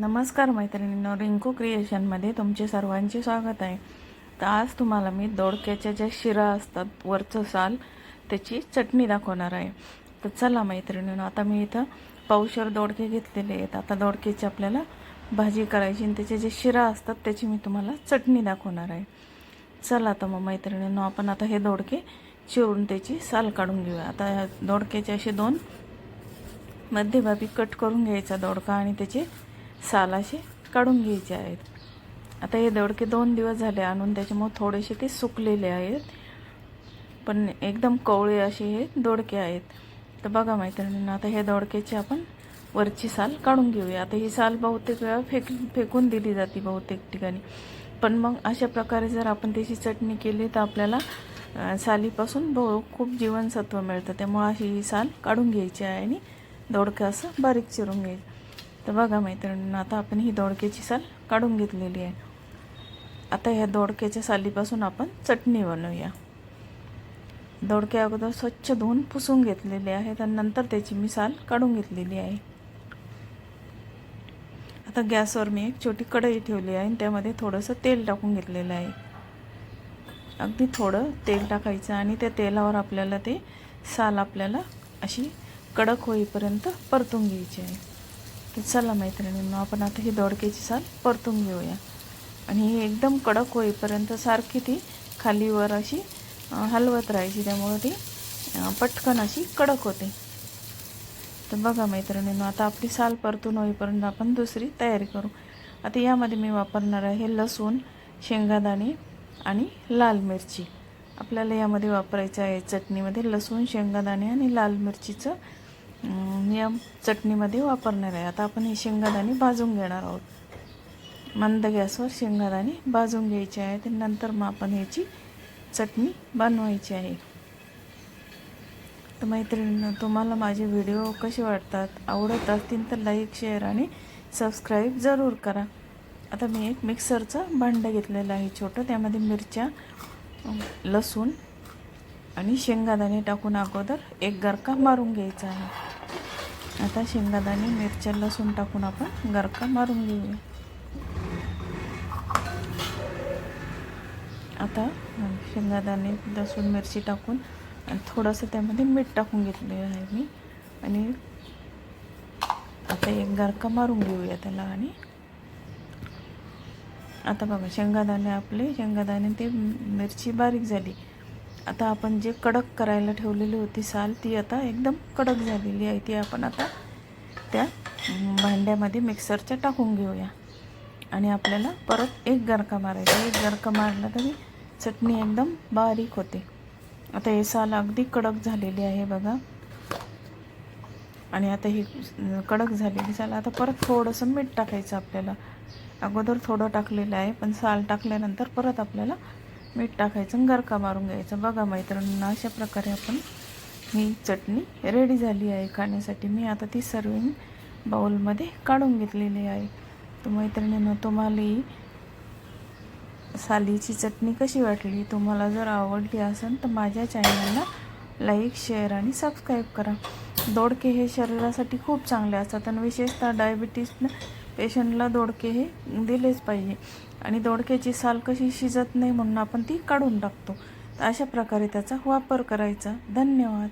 नमस्कार मैत्रिणींनो रिंकू क्रिएशनमध्ये तुमचे सर्वांचे स्वागत आहे. तर आज तुम्हाला मी दोडक्याच्या ज्या शिरा असतात वरचं साल त्याची चटणी दाखवणार आहे. तर चला मैत्रिणींनो आता मी इथं पावशर दोडके घेतलेले आहेत. आता दोडक्याची आपल्याला भाजी करायची आणि त्याचे जे शिरा असतात त्याची मी तुम्हाला चटणी दाखवणार आहे. चला तर मग मैत्रिणींनो आपण आता हे दोडके चिरून त्याची साल काढून घेऊया. आता दोडक्याचे असे दोन मध्यभागी कट करून घ्यायचा दोडका आणि त्याचे साल अशी काढून घ्यायचे आहेत. आता हे दोडके दोन दिवस झाले आणून त्याच्यामुळे थोडेसे ते सुकलेले आहेत. पण एकदम कवळे असे हे दोडके आहेत. तर बघा मैत्रिणींना आता हे दोडक्याची आपण वरची साल काढून घेऊया. आता ही साल बहुतेक वेळा फेक फेकून दिली जाते बहुतेक ठिकाणी. पण मग अशा प्रकारे जर आपण त्याची चटणी केली तर आपल्याला सालीपासून बहु खूप जीवनसत्व मिळतं. त्यामुळे अशी ही साल काढून घ्यायची आहे आणि दोडकं असं बारीक चिरून घ्यायचं. तर बघा मैत्रिणींना आता आपण ही दोडक्याची साल काढून घेतलेली आहे. आता ह्या दोडक्याच्या सालीपासून आपण चटणी बनवूया. दोडक्या अगोदर स्वच्छ धुवून पुसून घेतलेले आहेत आणि नंतर त्याची मी साल काढून घेतलेली आहे. आता गॅसवर मी एक छोटी कढई ठेवली आहे आणि त्यामध्ये थोडंसं तेल टाकून घेतलेलं आहे. अगदी थोडं तेल टाकायचं आणि त्या तेलावर आपल्याला ते साल आपल्याला अशी कडक होईपर्यंत परतून घ्यायची आहे. चला मैत्रिणींनो आपण आता ही दोडक्याची साल परतून घेऊया. आणि ही एकदम कडक होईपर्यंत सारखी ती खालीवर अशी हलवत राहायची. त्यामुळं ती पटकन अशी कडक होते. तर बघा मैत्रिणींनो आता आपली साल परतून होईपर्यंत आपण दुसरी तयारी करू. आता यामध्ये मी वापरणार आहे लसूण शेंगादाणे आणि लाल मिरची. आपल्याला यामध्ये वापरायचं आहे चटणीमध्ये लसूण शेंगादाणे आणि लाल मिरचीचं या चटणीमध्ये वापरणार आहे. आता आपण हे शेंगादाणे भाजून घेणार आहोत. मंद गॅसवर शेंगादाणे भाजून घ्यायचे आहेत. नंतर मग आपण ह्याची चटणी बनवायची आहे. तर मैत्रिणींना तुम्हाला माझे व्हिडिओ कसे वाटतात आवडत असतील तर लाईक शेअर आणि सबस्क्राईब जरूर करा. आता मी एक मिक्सरचं भांडं घेतलेलं आहे छोटं. त्यामध्ये मिरच्या लसूण आणि शेंगादाणे टाकून अगोदर एक गरका मारून घ्यायचा आहे. आता शेंगादाणे मिरच्या लसूण टाकून आपण गरका मारून घेऊया. आता शेंगादाणे लसूण मिरची टाकून थोडंसं त्यामध्ये मीठ टाकून घेतलेलं आहे मी. आणि आता एक गरका मारून घेऊया त्याला आणि आता बघा शेंगादाणे आपले शेंगादाणे ते मिरची बारीक झाली. आता आपण जे कडक करायला ठेवलेली होती साल ती आता एकदम कडक झालेली आहे. ती आपण आता त्या भांड्यामध्ये मिक्सरच्या टाकून घेऊया. आणि आपल्याला परत एक गरका मारायचा एक गरका मारला तरी चटणी एकदम बारीक होते. आता हे साल अगदी कडक झालेली आहे बघा. आणि आता ही कडक झालेली साल. आता परत थोडंसं मीठ टाकायचं आपल्याला. अगोदर थोडं टाकलेलं आहे पण साल टाकल्यानंतर परत आपल्याला मीठ टाकायचं आणि गरका मारून घ्यायचं. बघा मैत्रिणींना अशा प्रकारे आपण ही चटणी रेडी झाली आहे. खाण्यासाठी मी आता ती सर्विंग बाउलमध्ये काढून घेतलेली आहे. तर मैत्रिणीनं तुम्हाला सालीची चटणी कशी वाटली? तुम्हाला जर आवडली असेल तर माझ्या चॅनलला लाईक शेअर आणि सबस्क्राईब करा. दोडके हे शरीरासाठी खूप चांगले असतात आणि विशेषतः डायबिटीसनं पेशंटला दोडके हे दिलेच पाहिजे. आणि दोडक्याची साल कशी शिजत नाही म्हणून आपण ती काढून टाकतो. तर अशा प्रकारे त्याचा वापर करायचा. धन्यवाद.